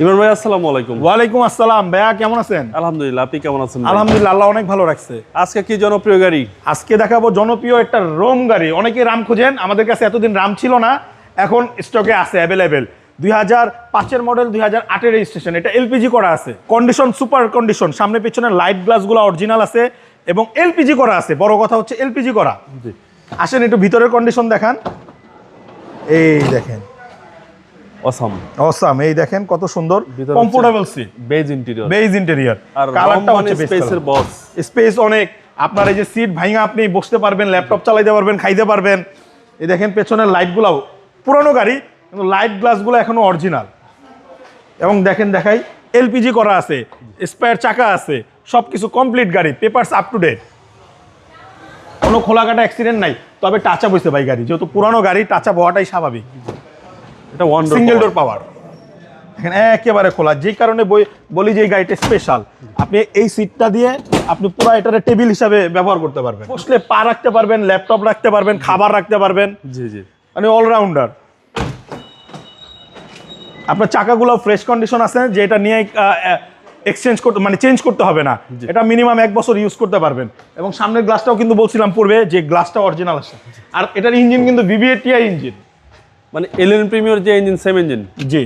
ইমরান ভাই আসসালামু আলাইকুম। ওয়ালাইকুম আসসালাম। ভাইয়া কেমন আছেন? আলহামদুলিল্লাহ আপনি কেমন আছেন আলহামদুলিল্লাহ আল্লাহ অনেক ভালো রাখছে। আজকে কি জনপ্রিয় গাড়ি? আজকে দেখাবো জনপ্রিয় একটা রোম গাড়ি। অনেকে রাম খোঁজেন আমাদের কাছে এতদিন রাম ছিল না এখন স্টকে আছে অ্যাভেলেবেল দুই হাজার পাঁচের মডেল দুই হাজার আটের রেজিস্ট্রেশন এটা এলপিজি করা আছে। কন্ডিশন সুপার কন্ডিশন সামনে পেছনে লাইট গ্লাসগুলো অরিজিনাল আছে এবং এলপিজি করা আছে। বড় কথা হচ্ছে এলপিজি করা। আসেন একটু ভিতরের কন্ডিশন দেখান। এই দেখেন। অসাম অসাম এই দেখেন কত সুন্দর comfortable seat beige interior beige interior আর কালারটা হচ্ছে স্পেসের বস স্পেস অনেক। আপনার এই যে সিট ভাঙা আপনি বসতে পারবেন ল্যাপটপ চালাইতে পারবেন খাইতে পারবেন। এই দেখেন পেছনের লাইটগুলাও পুরনো গাড়ি কিন্তু লাইট গ্লাসগুলো এখনও অরিজিনাল এবং দেখেন দেখাই এলপিজি করা আছে স্পেয়ার চাকা আছে সব কিছু কমপ্লিট গাড়ি পেপারস আপ টু ডেট কোনো খোলাকাটা অ্যাক্সিডেন্ট নাই তবে টাচা বসে ভাই গাড়ি। যেহেতু পুরানো গাড়ি টাচা হওয়াটাই স্বাভাবিক। এটা ওয়ান সিঙ্গেল ডোর পাওয়ার এখানে একেবারে খোলা। যে কারণে বই- বলি যে এই গাড়িটা স্পেশাল আপনি এই সিটটা দিয়ে আপনি পুরো এটার টেবিল হিসাবে ব্যবহার করতে পারবেন। বসলে পা রাখতে পারবেন ল্যাপটপ রাখতে পারবেন খাবার রাখতে পারবেন। জি জি। মানে অলরাউন্ডার আপনার চাকাগুলো ফ্রেশ কন্ডিশন আছে যে এটা নিয়ে এক্সচেঞ্জ করতে মানে চেঞ্জ করতে হবে না। এটা মিনিমাম এক বছর ইউজ করতে পারবেন। এবং সামনের গ্লাসটাও কিন্তু বলছিলাম পূর্বে যে গ্লাসটা অরিজিনাল আছে। আর এটার ইঞ্জিন কিন্তু ভিভিএটিআই ইঞ্জিন মানে এলিয়ন প্রিমিয়ার যে ইঞ্জিন সেম ইঞ্জিন জি।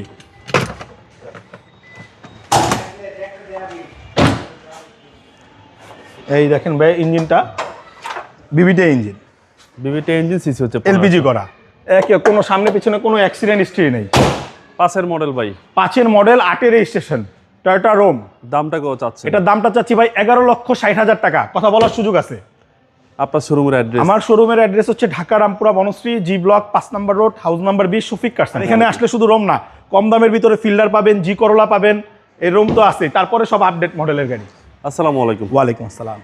এই দেখেন ভাই ইঞ্জিনটা VVT engine VVT engine CC হচ্ছে এলপিজি করা। একে কোনো সামনে পিছনে কোনো অ্যাক্সিডেন্ট হিস্ট্রি নেই। পাঁচের মডেল ভাই। পাঁচের মডেল আটের রেজিস্ট্রেশন টয়োটা রোম দামটা কেউ চাচ্ছে এটার দামটা চাচ্ছি ভাই এগারো লক্ষ ষাট হাজার টাকা। কথা বলার সুযোগ আছে। আপনার শোরুমের অ্যাড্রেস আমার শোরুমের অ্যাড্রেস হচ্ছে ঢাকা রামপুরা বনশ্রী জি ব্লক পাঁচ নম্বর রোড হাউস নাম্বার বিশ শফিক কারসান এখানে আসলে শুধু রোম না কম দামের ভিতরে ফিল্ডার পাবেন জি করলা পাবেন এই রোম তো আছে। তারপরে সব আপডেট মডেলের গাড়ি। আসসালামু আলাইকুম। ওয়ালাইকুম আসসালাম।